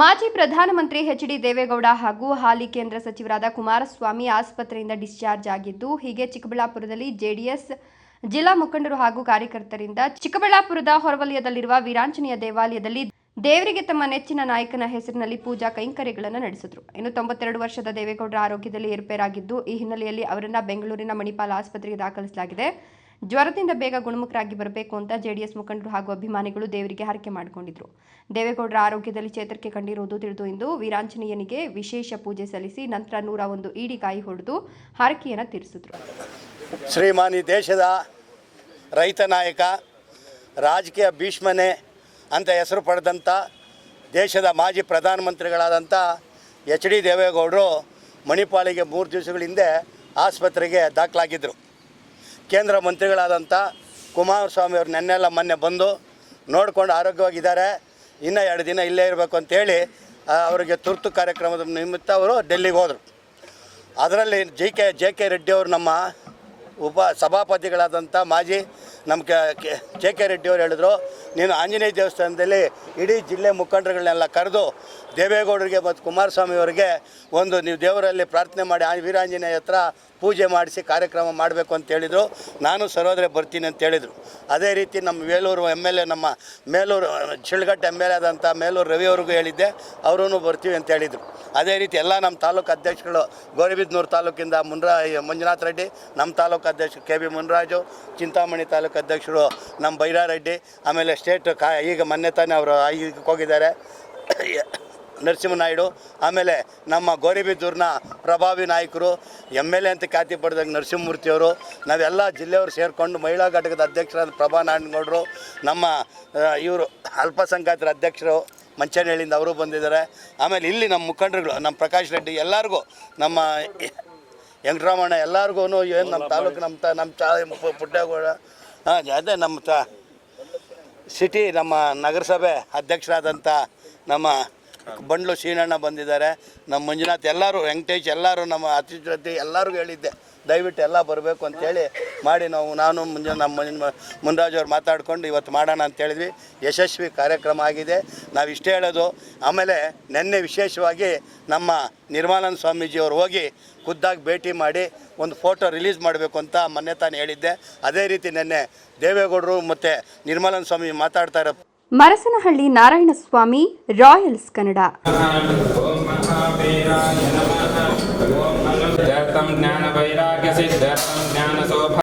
ಮಾಜಿ ಪ್ರಧಾನಮಂತ್ರಿ H D Deve Gowda ಹಾಗೂ ಹಾಲಿ ಕೇಂದ್ರ ಸಚಿವರಾದ ಕುಮಾರಸ್ವಾಮಿ ಆಸ್ಪತ್ರೆಯಿಂದ ಡಿಸ್ಚಾರ್ಜ್ ಆಗಿದ್ದು, ಹೀಗೆ ಚಿಕ್ಕಬಳ್ಳಾಪುರದಲ್ಲಿ ಜೆಡಿಎಸ್ ಜಿಲ್ಲಾ ಮುಖಂಡರು ಹಾಗೂ ಕಾರ್ಯಕರ್ತರಿಂದ ಚಿಕ್ಕಬಳ್ಳಾಪುರದ ಹೊರವಲಯದಲ್ಲಿರುವ ವೀರಾಂಜನೇಯ ದೇವಾಲಯದಲ್ಲಿ ದೇವರಿಗೆ ತಮ್ಮ ನೆಚ್ಚಿನ ನಾಯಕನ ಹೆಸರಿನಲ್ಲಿ ಪೂಜಾ ಕೈಂಕರ್ಯಗಳನ್ನು ನಡೆಸಿದರು. ಇನ್ನು ತೊಂಬತ್ತೆರಡು ವರ್ಷದ ದೇವೇಗೌಡರ ಆರೋಗ್ಯದಲ್ಲಿ ಏರ್ಪೇರಾಗಿದ್ದು, ಈ ಹಿನ್ನೆಲೆಯಲ್ಲಿ ಅವರನ್ನು ಬೆಂಗಳೂರಿನ ಮಣಿಪಾಲ ಆಸ್ಪತ್ರೆಗೆ ದಾಖಲಿಸಲಾಗಿದೆ. ಜ್ವರದಿಂದ ಬೇಗ ಗುಣಮುಖರಾಗಿ ಬರಬೇಕು ಅಂತ ಜೆಡಿಎಸ್ ಮುಖಂಡರು ಹಾಗೂ ಅಭಿಮಾನಿಗಳು ದೇವರಿಗೆ ಹರಕೆ ಮಾಡಿಕೊಂಡಿದ್ರು. ದೇವೇಗೌಡರ ಆರೋಗ್ಯದಲ್ಲಿ ಚೇತರಿಕೆ ಕಂಡಿರುವುದು ತಿಳಿದು ಇಂದು ವೀರಾಂಜನೇಯನಿಗೆ ವಿಶೇಷ ಪೂಜೆ ಸಲ್ಲಿಸಿ ನಂತರ ನೂರ ಒಂದು ಈಡಿಕಾಯಿ ಹೊಡೆದು ಹರಕೆಯನ್ನು ತೀರಿಸಿದ್ರು. ಶ್ರೀಮಾನಿ ದೇಶದ ರೈತ ನಾಯಕ, ರಾಜಕೀಯ ಭೀಷ್ಮನೆ ಅಂತ ಹೆಸರು ಪಡೆದಂಥ ದೇಶದ ಮಾಜಿ ಪ್ರಧಾನಮಂತ್ರಿಗಳಾದಂಥ ಎಚ್ ಡಿ ದೇವೇಗೌಡರು ಮಣಿಪಾಲಿಗೆ ಮೂರು ದಿವಸಗಳ ಹಿಂದೆ ಆಸ್ಪತ್ರೆಗೆ ದಾಖಲಾಗಿದ್ದರು ಕೇಂದ್ರ ಮಂತ್ರಿಗಳಾದಂಥ ಕುಮಾರಸ್ವಾಮಿ ಅವರು ನೆನ್ನೆಲ್ಲ ಮೊನ್ನೆ ಬಂದು ನೋಡಿಕೊಂಡು ಆರೋಗ್ಯವಾಗಿದ್ದಾರೆ. ಇನ್ನೂ ಎರಡು ದಿನ ಇಲ್ಲೇ ಇರಬೇಕು ಅಂತೇಳಿ ಅವರಿಗೆ ತುರ್ತು ಕಾರ್ಯಕ್ರಮದ ನಿಮಿತ್ತ ಅವರು ಡೆಲ್ಲಿಗೆ ಹೋದರು. ಅದರಲ್ಲಿ G K, J K Reddy ಅವರು ನಮ್ಮ ಉಪ ಸಭಾಪತಿಗಳಾದಂಥ ಮಾಜಿ ನಮ್ಮ ಕೆ, ಜೆ ಕೆ ರೆಡ್ಡಿ ಅವರು ಹೇಳಿದ್ರು, ನೀನು ಆಂಜನೇಯ ದೇವಸ್ಥಾನದಲ್ಲಿ ಇಡೀ ಜಿಲ್ಲೆ ಮುಖಂಡರುಗಳನ್ನೆಲ್ಲ ಕರೆದು ದೇವೇಗೌಡರಿಗೆ ಮತ್ತು ಕುಮಾರಸ್ವಾಮಿ ಅವರಿಗೆ ಒಂದು ನೀವು ದೇವರಲ್ಲಿ ಪ್ರಾರ್ಥನೆ ಮಾಡಿ, ಆ ವೀರಾಂಜನೇಯ ಹತ್ರ ಪೂಜೆ ಮಾಡಿಸಿ ಕಾರ್ಯಕ್ರಮ ಮಾಡಬೇಕು ಅಂತ ಹೇಳಿದರು. ನಾನು ಸರೋದ್ರೆ ಬರ್ತೀನಿ ಅಂತ ಹೇಳಿದರು. ಅದೇ ರೀತಿ ನಮ್ಮ ವೇಲೂರು ಎಂ ಎಲ್ ಎ, ನಮ್ಮ Meluru Chilgatte M L A ಆದಂಥ ಮೇಲೂರು ರವಿ ಅವ್ರಿಗೂ ಹೇಳಿದ್ದೆ. ಅವರೂ ಬರ್ತೀವಿ ಅಂತ ಹೇಳಿದರು. ಅದೇ ರೀತಿ ಎಲ್ಲ ನಮ್ಮ ತಾಲೂಕು ಅಧ್ಯಕ್ಷಗಳು ಗೌರಿಬಿದ್ನೂರು ತಾಲೂಕಿಂದ ಮುನ್ರಾ ಮಂಜುನಾಥ್ ರೆಡ್ಡಿ, ನಮ್ಮ ತಾಲೂಕು ಅಧ್ಯಕ್ಷ ಕೆ ಬಿ ಮುನ್ರಾಜು, ಚಿಂತಾಮಣಿ ತಾಲೂಕು ಅಧ್ಯಕ್ಷರು ನಮ್ಮ ಬೈರಾರೆಡ್ಡಿ, ಆಮೇಲೆ ಸ್ಟೇಟ್ ಕಾ ಈಗ ಮೊನ್ನೆ ತಾನೇ ಅವರು ಈಗ ಹೋಗಿದ್ದಾರೆ. ನರಸಿಂಹನಾಯ್ಡು, ಆಮೇಲೆ ನಮ್ಮ ಗೌರಿಬಿದ್ದೂರಿನ ಪ್ರಭಾವಿ ನಾಯಕರು, ಎಂ ಎಲ್ ಎ ಅಂತ ಖ್ಯಾತಿ ಪಡೆದಾಗ ನರಸಿಂಹಮೂರ್ತಿಯವರು, ನಾವೆಲ್ಲ ಜಿಲ್ಲೆಯವರು ಸೇರಿಕೊಂಡು ಮಹಿಳಾ ಘಟಕದ ಅಧ್ಯಕ್ಷರಾದ ಪ್ರಭಾ ನಾರಾಯಣಗೌಡರು, ನಮ್ಮ ಇವರು ಅಲ್ಪಸಂಖ್ಯಾತರ ಅಧ್ಯಕ್ಷರು ಮಂಚನಹಳ್ಳಿಯಿಂದ ಅವರು ಬಂದಿದ್ದಾರೆ. ಆಮೇಲೆ ಇಲ್ಲಿ ನಮ್ಮ ಮುಖಂಡರುಗಳು, ನಮ್ಮ ಪ್ರಕಾಶ್ ರೆಡ್ಡಿ, ಎಲ್ಲರಿಗೂ ನಮ್ಮ ವೆಂಕಟರಾಮಣ್ಣ ಎಲ್ಲರಿಗೂ ಏನು ನಮ್ಮ ತಾಲೂಕು ನಮ್ಮ ತ, ನಮ್ಮ ಚಾ ಪುಟ್ಟೇಗೌಡ ಹಾಂ ಅದೇ ನಮ್ಮ ತ, ಸಿಟಿ ನಮ್ಮ ನಗರಸಭೆ ಅಧ್ಯಕ್ಷರಾದಂಥ ನಮ್ಮ ಬಂಡ್ಲು ಶ್ರೀನಣ್ಣ ಬಂದಿದ್ದಾರೆ. ನಮ್ಮ ಮಂಜುನಾಥ್ ಎಲ್ಲರೂ, ವೆಂಕಟೇಶ್ ಎಲ್ಲರೂ, ನಮ್ಮ ಅತಿಥಿ ಎಲ್ಲರಿಗೂ ಹೇಳಿದ್ದೆ. ದಯವಿಟ್ಟು ಎಲ್ಲ ಬರಬೇಕು ಅಂತೇಳಿ ಮಾಡಿ ನಾವು, ನಾನು ಮುಂಜಾನೆ ನಮ್ಮ ಮುನ್ರಾಜ್ ಅವ್ರು ಮಾತಾಡ್ಕೊಂಡು ಇವತ್ತು ಮಾಡೋಣ ಅಂತ ಹೇಳಿದ್ವಿ. ಯಶಸ್ವಿ ಕಾರ್ಯಕ್ರಮ ಆಗಿದೆ. ನಾವು ಇಷ್ಟೇ ಹೇಳೋದು, ಆಮೇಲೆ ನಿನ್ನೆ ವಿಶೇಷವಾಗಿ ನಮ್ಮ ನಿರ್ಮಾನಂದ ಸ್ವಾಮೀಜಿಯವರು ಹೋಗಿ ಖುದ್ದಾಗಿ ಭೇಟಿ ಮಾಡಿ ಒಂದು ಫೋಟೋ ರಿಲೀಸ್ ಮಾಡಬೇಕು ಅಂತ ಮೊನ್ನೆ ತಾನು ಹೇಳಿದ್ದೆ. ಅದೇ ರೀತಿ ನಿನ್ನೆ ದೇವೇಗೌಡರು ಮತ್ತು ನಿರ್ಮಲನ್ ಸ್ವಾಮಿ ಮಾತಾಡ್ತಾ ಇರೋ ಮರಸನಹಳ್ಳಿ ನಾರಾಯಣಸ್ವಾಮಿ ರಾಯಲ್ಸ್ ಕನ್ನಡ ಓಂ ಮಹಾವೀರಾಯ ನಮಃ ಓಂ ಸಿದ್ಧಾರ್ಥಂ ಜ್ಞಾನ ವೈರಾಗ್ಯ ಸಿದ್ಧಾರ್ಥಂ ಜ್ಞಾನ ಶೋಭ